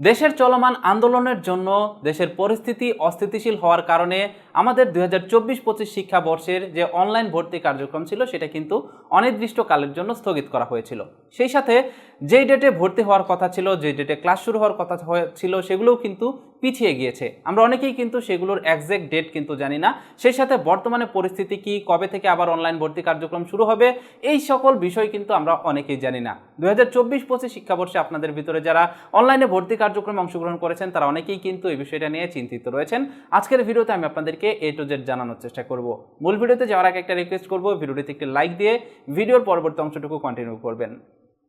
দেশের চলমান আন্দোলনের জন্য দেশের পরিস্থিতি অস্থিতিশীল হওয়ার কারণে আমাদের দুই হাজার চব্বিশ পঁচিশ শিক্ষাবর্ষের যে অনলাইন ভর্তি কার্যক্রম ছিল, সেটা কিন্তু অনির্দিষ্টকালের জন্য স্থগিত করা হয়েছিল। সেই সাথে যেই ডেটে ভর্তি হওয়ার কথা ছিল যে ডেটে ক্লাস শুরু হওয়ার কথা ছিল, সেগুলোও কিন্তু পিছিয়ে গিয়েছে। আমরা অনেকেই কিন্তু সেগুলোর একজ্যাক্ট ডেট কিন্তু জানি না। সেই সাথে বর্তমানে পরিস্থিতি কি, কবে থেকে আবার অনলাইন ভর্তি কার্যক্রম শুরু হবে, এই সকল বিষয় কিন্তু আমরা অনেকেই জানি না। দু হাজার চব্বিশ পঁচিশ শিক্ষাবর্ষে আপনাদের ভিতরে যারা অনলাইনে ভর্তি কার্যক্রমে অংশগ্রহণ করেছেন, তারা অনেকেই কিন্তু এই বিষয়টা নিয়ে চিন্তিত রয়েছেন। আজকের ভিডিওতে আমি আপনাদেরকে এ টু জেড জানানোর চেষ্টা করব। মূল ভিডিওতে যাওয়ার আগে একটা রিকোয়েস্ট করব ভিডিওটিতে একটি লাইক দিয়ে ভিডিওর পরবর্তী অংশটুকু কন্টিনিউ করবেন।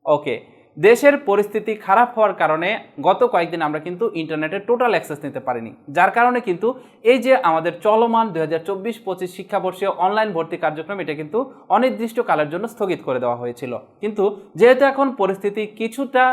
ওকে দেশের পরিস্থিতি খারাপ হওয়ার কারণে গত কয়েকদিন আমরা কিন্তু ইন্টারনেটে টোটাল অ্যাক্সেস নিতে পারিনি। যার কারণে কিন্তু এই যে আমাদের চলমান দু হাজার চব্বিশ পঁচিশ শিক্ষাবর্ষে অনলাইন ভর্তি কার্যক্রম, এটা কিন্তু অনির্দিষ্টকালের জন্য স্থগিত করে দেওয়া হয়েছিল। কিন্তু যেহেতু এখন পরিস্থিতি কিছুটা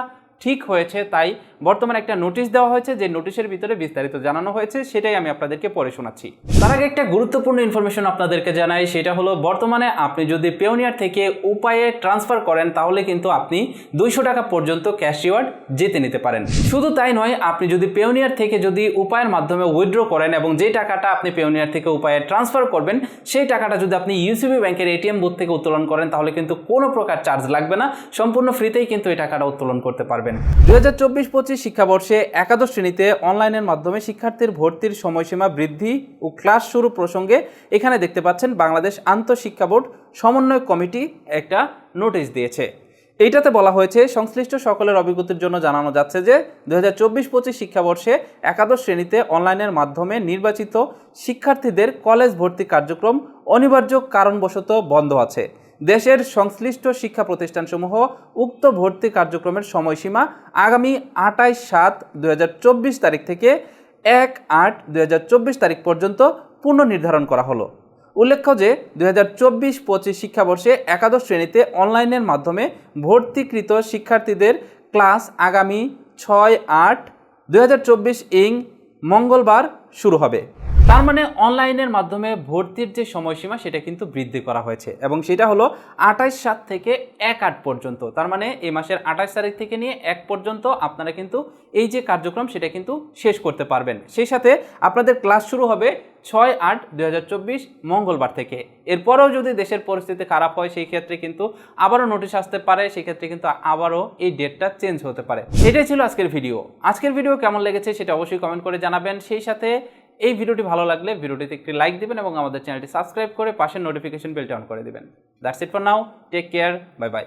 ঠিক হয়েছে, তাই বর্তমানে একটা নোটিশ দেওয়া হয়েছে, যে নোটিশের ভিতরে বিস্তারিত জানানো হয়েছে, সেটাই আমি আপনাদেরকে পড়ে শোনাচ্ছি। তার আগে একটা গুরুত্বপূর্ণ ইনফরমেশন আপনাদেরকে জানাই, সেটা হলো বর্তমানে আপনি যদি পেওনিয়ার থেকে উপায়ে ট্রান্সফার করেন, তাহলে কিন্তু আপনি দুইশো টাকা পর্যন্ত ক্যাশ রিওয়ার্ড জিতে নিতে পারেন। শুধু তাই নয়, আপনি যদি পেওনিয়ার থেকে যদি উপায়ের মাধ্যমে উইথড্র করেন এবং যে টাকাটা আপনি পেওনিয়ার থেকে উপায়ে ট্রান্সফার করবেন, সেই টাকাটা যদি আপনি ইউসিবি ব্যাংকের এটিএম বুথ থেকে উত্তোলন করেন, তাহলে কিন্তু কোনো প্রকার চার্জ লাগবে না, সম্পূর্ণ ফ্রিতেই কিন্তু এই টাকাটা উত্তোলন করতে পারবেন। দু হাজার চব্বিশ পঁচিশ শিক্ষাবর্ষে একাদশ শ্রেণীতে অনলাইনের মাধ্যমে শিক্ষার্থীর ভর্তির সময়সীমা বৃদ্ধি ও ক্লাস শুরু প্রসঙ্গে এখানে দেখতে পাচ্ছেন বাংলাদেশ আন্তঃশিক্ষা বোর্ড সমন্বয় কমিটি একটা নোটিশ দিয়েছে। এইটাতে বলা হয়েছে, সংশ্লিষ্ট সকলের অভিজ্ঞতার জন্য জানানো যাচ্ছে যে দু হাজার চব্বিশ পঁচিশ শিক্ষাবর্ষে একাদশ শ্রেণীতে অনলাইনের মাধ্যমে নির্বাচিত শিক্ষার্থীদের কলেজ ভর্তি কার্যক্রম অনিবার্য কারণবশত বন্ধ আছে। দেশের সংশ্লিষ্ট শিক্ষা প্রতিষ্ঠানসমূহ উক্ত ভর্তি কার্যক্রমের সময়সীমা আগামী আটাইশ সাত দু তারিখ থেকে এক আট দু তারিখ পর্যন্ত পুনর্নির্ধারণ করা হলো। উল্লেখ্য যে দু হাজার চব্বিশ পঁচিশ শিক্ষাবর্ষে একাদশ শ্রেণীতে অনলাইনের মাধ্যমে ভর্তিকৃত শিক্ষার্থীদের ক্লাস আগামী ছয় আট দু ইং মঙ্গলবার শুরু হবে। তার মানে অনলাইনের মাধ্যমে ভর্তির যে সময়সীমা, সেটা কিন্তু বৃদ্ধি করা হয়েছে। এবং সেটা হলো আঠাশ সাত থেকে এক আট পর্যন্ত। তার মানে এই মাসের আঠাশ তারিখ থেকে নিয়ে এক পর্যন্ত আপনারা কিন্তু এই যে কার্যক্রম, সেটা কিন্তু শেষ করতে পারবেন। সেই সাথে আপনাদের ক্লাস শুরু হবে ছয় আট দুই মঙ্গলবার থেকে। এরপরেও যদি দেশের পরিস্থিতি খারাপ হয়, সেই ক্ষেত্রে কিন্তু আবারও নোটিশ আসতে পারে, সেই ক্ষেত্রে কিন্তু আবারও এই ডেটটা চেঞ্জ হতে পারে। এটাই ছিল আজকের ভিডিও। আজকের ভিডিও কেমন লেগেছে, সেটা অবশ্যই কমেন্ট করে জানাবেন। সেই সাথে এই ভিডিওটি ভালো লাগলে ভিডিওটিতে একটি লাইক দিবেন এবং আমাদের চ্যানেলটি সাবস্ক্রাইব করে পাশের নোটিফিকেশন বেলটি অন করে দেবেন। That's it for now take care bye bye